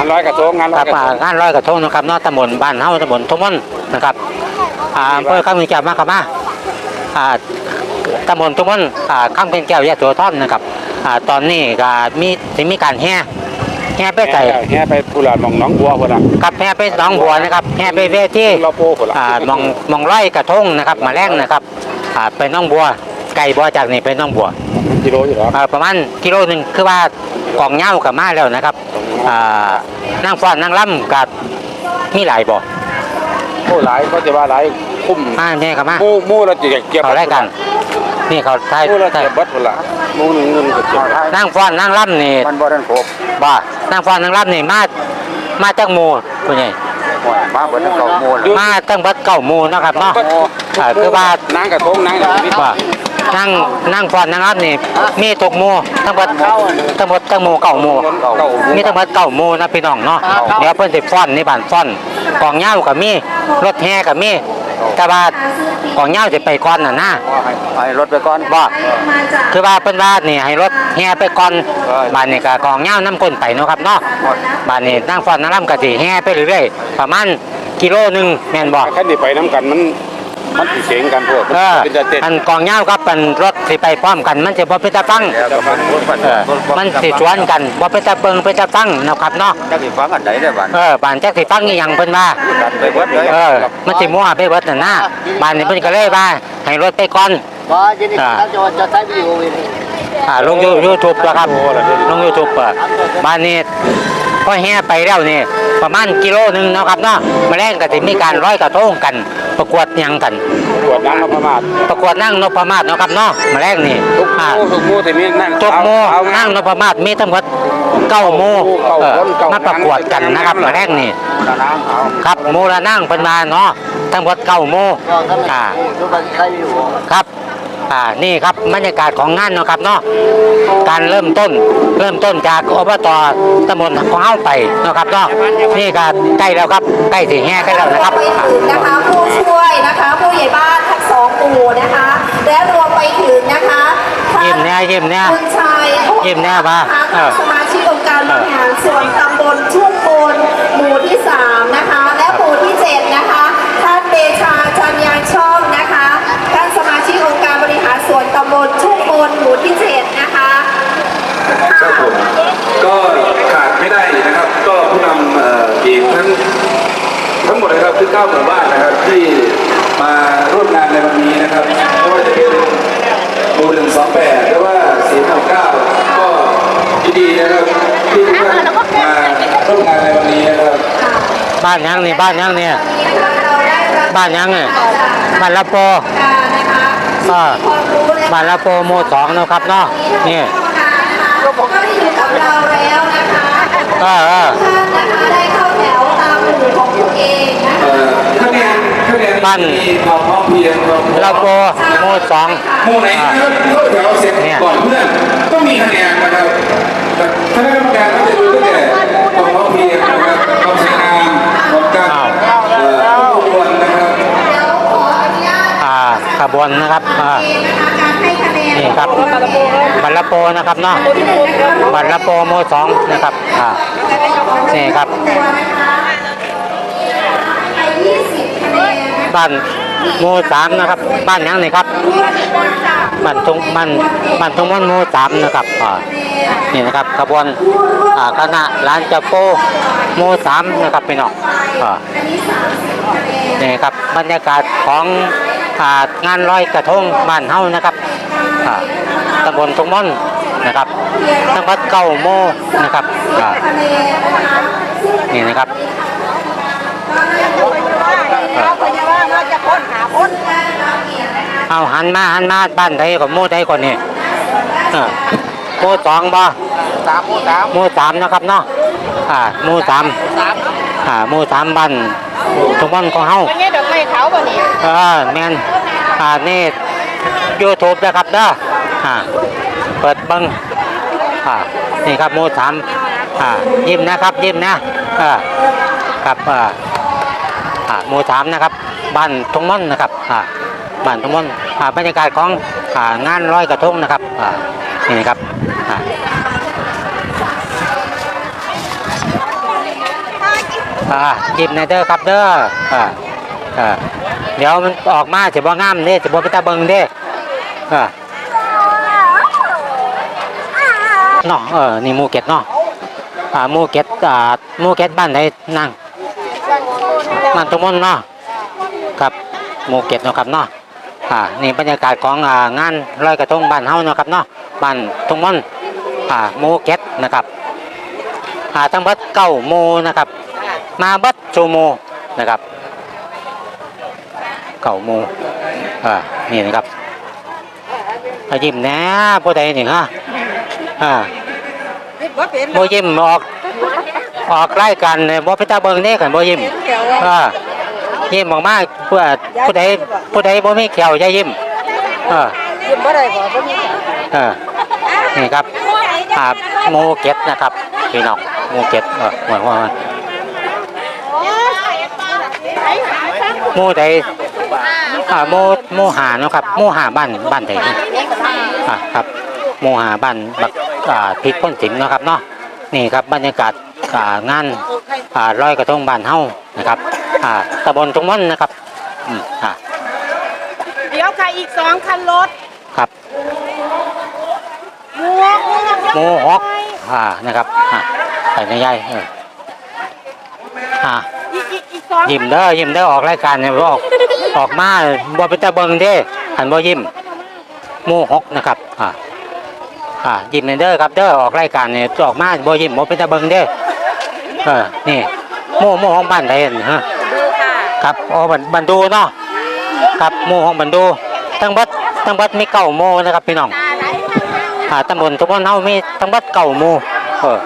งานร้อยกระทงงานร้คอรัยบกระทอ่างงานลอยกระทงนะครับเนาะตำบลบ้านเฮาตำบลทุ่งม่อนนะครับอ่าอำเภอข้างเป็นแก้วมาครับมาอ่าตำบลทุ่งม่อนอ่าข้างเป็นแก้วยะโสธรนะครับอ่าตอนนี้ก็มีสิมีการแห่แห่ไปใส่แห่ไปกุหลาบหนองหน้องบัวพุ่นล่ะกับแห่ไปหนองบัวนะครับแห่ไปเวทีเราโปพุ่นล่ะอ่ามองมองร้อยกระทงนะครับมาแรงนะครับอ่าไปหน้องบัวไก่บัวจากนี่ไปหน้องบัว กิโลอยู่หรอเอ่อประมาณกิโลหนึ่งคือว่ากองเหย้ากับมาแล้วนะครับอ่านั่งฟ้อนนั่งล่ำกับมีหลายบ่โอ้หลายก็จะว่าหลายคุ้มมาแม่กับมาหมู่หมู่เราจะเก็บเขาได้กัน นี่เขาไทยหมู่เราจะเก็บเบัดพุ่นล่ะหมู่หนึงเงินก็เก็บนั่งฟ้อนนั่งล่ำนี่มันบ่ทันครบบ่นั่งฟ้อนนั่งล่ำนี่มามาจากหมู่คุณใหญ่มาเบิดทั้งเก่าหมู่มาตั้งเบัดเก้าหมู่นะครับเนาะอ่าคือว่านางกระทงนางอย่างนี้ว่า นั่งนั่งฟ้อนนั่งล่ำนี่มีตกหมู่ทั้งเบัดทั้งหมดทั้งหมู่เก้าหมู่เก่ามีทั้งหมดเก้าหมู่นะพี่น้องเนาะเดี๋ยวเพิ่นสิฟ้อนนี่บ้านฟ้อนกองเหย้ากับมีรถแห่กับมีแต่ว่ากองเหย้าสิไปก่อนน่ะนะให้รถไปก่อนบ่คือว่าเพิ่นว่านี่ให้รถแห่ไปก่อนบ้านนี้ก็กองเหย้านํก้นไปเนาะครับเนาะบ้านนี้นั่งฟ้อนนั่งร่ำก็สิแห่ไปเรื่อยๆประมาณกิโลหนึงแม่นบ่คันนี้ไปน้ำกันมัน มันสิเสียงกันพวกเออเป็นจะเต้นอันกองเหย้ากับอันรถสิไปพร้อมกัน มันสิบ่เป็นตาฟังแต่มันมันเออมันสิสวนกันบ่เป็นตาเบิงเป็นตาฟังเนาะครับเนาะจักสิฟังอันใดได้บ้านเออบ้านจักสิฟังอีหยังเพิ่นว่ากันไปเบิดเลยเออมันสิมั่วไปเบิดน่ะนะบ้านนี้เพิ่นก็เลยว่าให้รถไปก่อนบ่ยินดีครับจะจะใช้วิดีโอไว้เลยอ่าลงยูทูบแล้วครับลงยูทูบอะบ้านนี้ พอแห่ไปแล้วนี่ประมาณกิโลหนึงเนาะครับเนาะมาแรงก็สิมีการร้อยกระทงกัน ประกวดหยังกันตรวจนางนพมาศประกวดนั่งนพมาศเนาะครับเนาะมาแรงนี่ทุกอ่าหมู่ทุกหมู่ที่มีนั่งทุกโมเอานั่งนพมาศมีทั้งหมดเก้าโมเออมาประกวดกันนะครับมาแรงนี่น้ำเอาครับโมละนั่งเป็นมาเนาะทั้งหมดเก้าโมก็ถ้าไม่อ่าดูมันใช้วิดีโอครับ อ่านี่ครับบรรยากาศของงานเนาะครับเนาะการเริ่มต้น เริ่มต้นจากอบตตำบลของเฮาไปเนาะครับเนาะนี่ก็ใกล้แล้วครับใกล้ถึงแห่ใกล้แล้วนะครับไปถึงนะคะผู้ช่วยนะคะผู้ใหญ่บ้านทั้งสองหมู่นะคะ และรวมไปถึงนะคะท่ายิ้มแน่ยิ้มแน่คุณชายยิ้มแน่มาเออ สมาชิกองค์การบริหารส่วนตำบลชุ่มโคนหมู่ที่สามนะคะ และหมู่ที่เจ็ดนะคะท่านเดชาจันยางช่องนะคะท่านสมาชิกองค์การบริหารส่วนตำบลชุ่มโคนหมู่ที่เจ็ดนะคะ ครับผมก็ขาดไม่ได้นะครับ ก็ผู้นำเอ่ออีก ทั้งทั้งหมดนะครับคือ9หมู่บ้านนะครับที่มาร่วมงานในวันนี้นะครับไม่ว่าจะเป็นหมู่128หรือว่า469ก็ยินดีนะครับที่ทุกท่านมาร่วมงานในวันนี้นะครับบ้านยังนี่บ้านยังเนี่ยบ้านยังเนี่ยบ้านละโปอ่าบ้านละโปโมสองเนาะครับเนาะนี่ก็ได้อยู่กับเราแล้วนะคะเออ ของตัวเองนะคะเอ่อคะแนนคะแนนบ้านมีความพร้อมเพรียงความละโปโมสองหมู่ไหนอ่านะครับเข้าแถวเสร็จเนี่ยก่อนเพื่อนก็มีคะแนนนะครับคณะกรรมการก็จะดูตั้งแต่ความพร้อมเพรียงนะครับความสวยงามของการเอ่อขบวนนะครับเดี๋ยวขออนุญาตอ่าขบวนนะครับอ่า เองนะคะการให้คะแนนนี่ครับ ของตัวเองนะคะ บัตรละโปนะครับเนาะที่หนึ่งนะคะบัตรละโปโมสองนะครับอ่า นี่ครับ ตัวนะคะไป20คะแนนนะคะ บ้านโมสามนะครับ บ้านยังนี่ครับบ้านทงบ้านบ้านทงมันโมสามนะครับอ่านี่นะครับขบวนอ่าคณะร้านเจ้าโปโมสามนะครับพี่น้องอ่าอันนี้30คะแนนนี่ครับบรรยากาศของอ่างานลอยกระทงบ้านเฮานะครับอ่าตำบลทงม่อนนะครับจังหวัดเก้าโมนะครับอ่นะคะซึ่ งนี่นะครับเราพยาบาลเราจะค้นหาคนงานเราเองนะคะเอาหันมาหันมาบ้านใดกับโมใดก่อนนี่เออโมสองบ่สามหมู่สามโมสามนะครับเนาะอ่าโมสามสามอ่าโมสามบ้านทงม่อนของเฮาวันนี้ดอกไม้เขาบ่นี่เออแมนอ่านี่ยูทูบนะครับเด้ออ่าเปิดเบังอ่านี่ครับหมูสามอ่ายิ้มนะครับยิ้มนะเออครับอ่า อ่าหมู่สามนะครับ บ้านทงม่อนนะครับอ่าบ้านทงม่อนอ่าบรรยากาศของอ่างานร้อยกระทงนะครับอ่านี่นะครับอ่าอ่ายิ้มในเด้อครับเด้ออ่าอ่าเดี๋ยวมันออกมาจะบ่งามเด้จะบ่ไปตาเบิงเด้อ่าเนาะเออนี่มูเก็ตเนาะอ่ามูเก็ตอ่ามูเก็ตบ้านไหนนั่ง บ้านตรงมนเนาะครับหมูเก็ตเนาะครับเนาะอ่านี่บรรยากาศของอ่างานลอยกระทงบ้านเฮาเนาะครับเนาะบ้านตรงมนอ่าหมูเก็ตนะครับอ่าทั้งเบัดเก้าโมนะครับ มาเบัดชูโมนะครับเก้าโมอ่านี่นะครับมายิ้มแหน่ผู้ใดนี่ฮะอ่าโมยิ้มออก ออกรายการเนี่ยบ่ไปตาเบิ่งเด้กันบ่ยิ้มอ่ายิ้มออกมาเพื่อผู้ใดผู้ใดบ่มีแขวอย่ายิ้มอ่ายิ้มบ่ได้บ่บ่มีเออนี่ครับอ่าโมเก็ตนะครับพี่น้องโมเก็ตเออหมายความว่าโมใดอ่าโมโมหาเนาะครับโมหาบ้านบ้านใดนี่อ่าครับโมหาบ้านบักอ่าพิษพ้นสิมเนาะครับเนาะนี่ครับบรรยากาศ อ่างานอ่าลอยกระทงบ้านเฮานะครับอ่าตำบลตรงมันนะครับอืมอ่าเดี๋ยวค่ะอีกสองคันรถครับหมูหมูโมฮอกอ่านะครับอ่าใส่ในใยเอออ่าอีกอีกอีกสองยิ้มเด้อยิ้มเด้อออกรายการเนี่ยบ่ออกออกมาบ่เป็นตาเบิงเด้หันบ่ยิ้มโมฮอกนะครับอ่าอ่ายิ้มเด้อครับเด้อออกรายการเนี่ยออกมาบ่ยิ้มบ่เป็นตาเบิงเด้ เออนี่โมโมฮอกบ้านใดนี่ฮะดูค่ะครับอ๋อบันบันดูเนาะครับโมของบันดูทั้งบัดทั้งบัดมีเก่าโมนะครับพี่น้องอ่าตำบลทุกคนเฮามีทั้งบัดเก่าโมเออ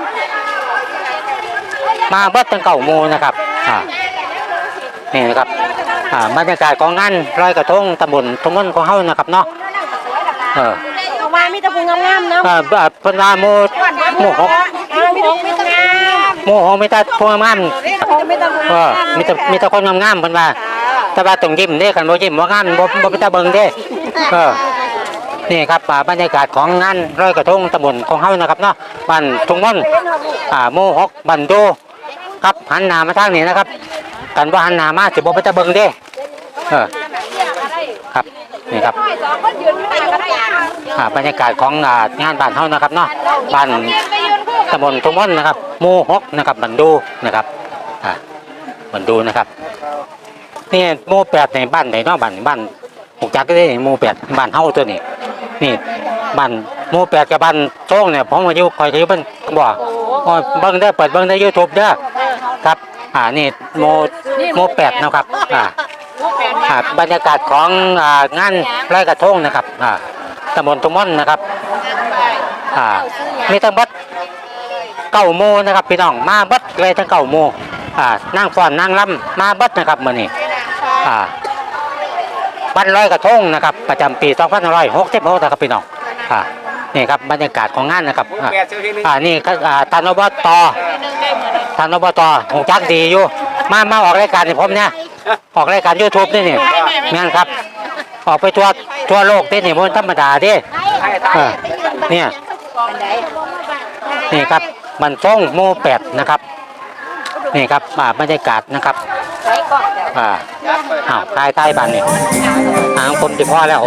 มาเบัดทั้งเก่าโมนะครับอ่านี่นะครับอ่าบรรยากาศของงานลอยกระทงตำบลทุกคนของเฮานะครับเนาะเออออกมามีแต่พุงงามๆเนาะอ่าอ่าเพิ่นว่าโมโมหก มีแต่พุง งามโมหกมีแต่พวงงามพุงมีแต่พุงเออมีแต่มีแต่คนงามๆเพิ่นว่า แต่ว่าต้องยิ้มเด้กันบ่ยิ้มบ่งามบ่บ่เป็นตาเบิ่งเด้เออ นี่ครับอ่าบรรยากาศของงานลอยกระทงตำบลของเฮานะครับเนาะบ้านทุ่งม่อนอ่าหมู่หกบ้านโดครับหันหน้ามาทางนี้นะครับกันว่าหันหน้ามาสิบ่เป็นตาเบิ่งเด้เออครับนี่ครับอ่าบรรยากาศของอ่างานบ้านเฮานะครับเนาะบ้าน ตำบลทุ่งม่อนนะครับหมู่หกนะครับบ้นโดนะครับอ่าบ้นโดนะครับนี่หมู่แปดในบ้านไหนนาะบ้านบ้านหูจักก็ได้หมู่แปดบ้านเฮาตัวนี้นี่บ้านหมู่แปดกับบ้านโจ้งเนี่ยผมอายุคอยอายุเป็นบ่อเบิ่งได้เปิดเบิ่งได้ยูทูบเด้อครับอ่านี่หมูหมูแปดนะครับอ่าอ่าบรรยากาศของอ่างานลอยกระทงนะครับอ่าตำบลตุมอนนะครับอ่ามีทั้งบัด เก้าโมนะครับพี่น้องมาบัดเลยทั้งเก้าโมอ่านั่งฟ้อนนั่งล่ำมาบัดนะครับมื้อนี้อ่าบ้านลอยกระทงนะครับประจำปี2566นะครับพี่น้องอ่านี่ครับบรรยากาศของงานนะครับอ่าอ่านี่ก็อ่าท่านอบตท่านอบตหงจักดีอยู่ มามาออกรายการนี่ผมเนี่ยออกรายการยูทูบนี่นี่แม่นครับ ออกไปทั่วทั่วโลกนี่นี่มันธรรมดาเดิเนี่ยนี่ครับ มันฟ้องโมแปดนะครับนี่ครับอ่าบรรยากาศนะครับอ่าอ้าวใต้ใต้บันนี่อ่างผมจะพอแล้ว